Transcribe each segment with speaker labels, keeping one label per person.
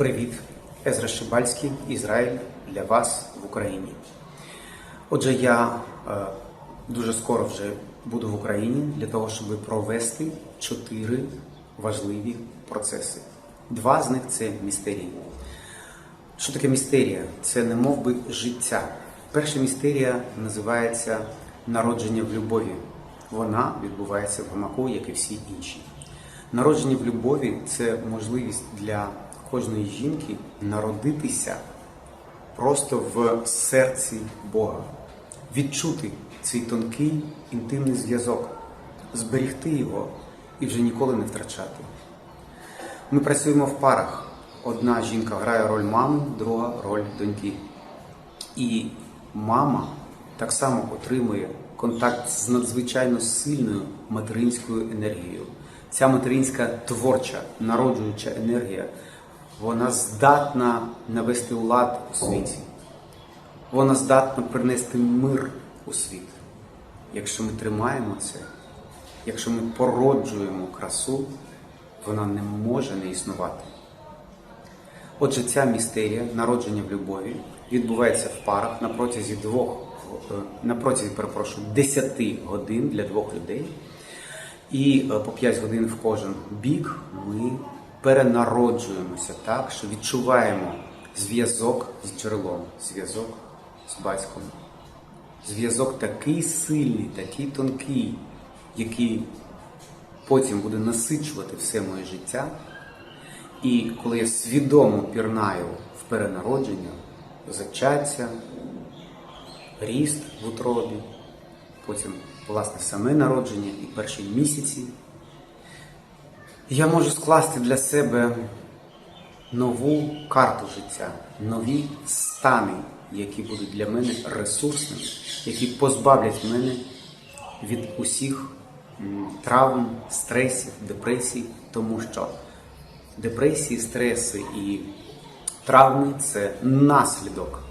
Speaker 1: Привіт, Езра Шибальський, Ізраїль для вас в Україні. Отже, я е, дуже скоро вже буду в Україні для того, щоб провести чотири важливі процеси. Два з них це містерії. Що таке містерія? Це не мов би життя. Перша містерія називається народження в любові. Вона відбувається в гамаку, як і всі інші. Народження в любові це можливість для кожної жінки народитися просто в серці Бога, відчути цей тонкий інтимний зв'язок, зберігти його і вже ніколи не втрачати. Ми працюємо в парах. Одна жінка грає роль мами, друга роль доньки. І мама так само отримує контакт з надзвичайно сильною материнською енергією. Ця материнська творча, народжуюча енергія, вона здатна навести лад у світі. Вона здатна принести мир у світ. Якщо ми тримаємо це, якщо ми породжуємо красу, вона не може не існувати. Отже, ця містерія народження в любові відбувається в парах на протязі двох, е, на протязі, перепрошую, 10 годин для двох людей. І е, по 5 годин в кожен бік ми перенароджуємося так, що відчуваємо зв'язок з джерелом, зв'язок з батьком. Зв'язок такий сильний, такий тонкий, який потім буде насичувати все моє життя. І коли я свідомо пірнаю в перенародження, зачаття, ріст в утробі, потім власне саме народження і перші місяці, я можу скласти для себе нову карту життя, нові стани, які будуть для мене ресурсними, які позбавлять мене від усіх травм, стресів, депресій, тому що депресії, стреси і травми це наслідок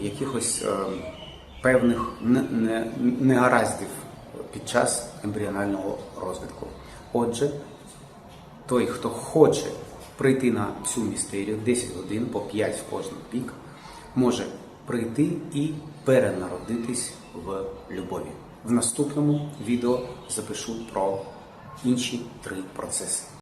Speaker 1: якихось е, певних не- не- негараздів під час ембріонального розвитку. Отже, той, хто хоче прийти на цю містерію 10 годин по 5 в кожен пік, може прийти і перенародитись в любові. В наступному відео запишу про інші три процеси.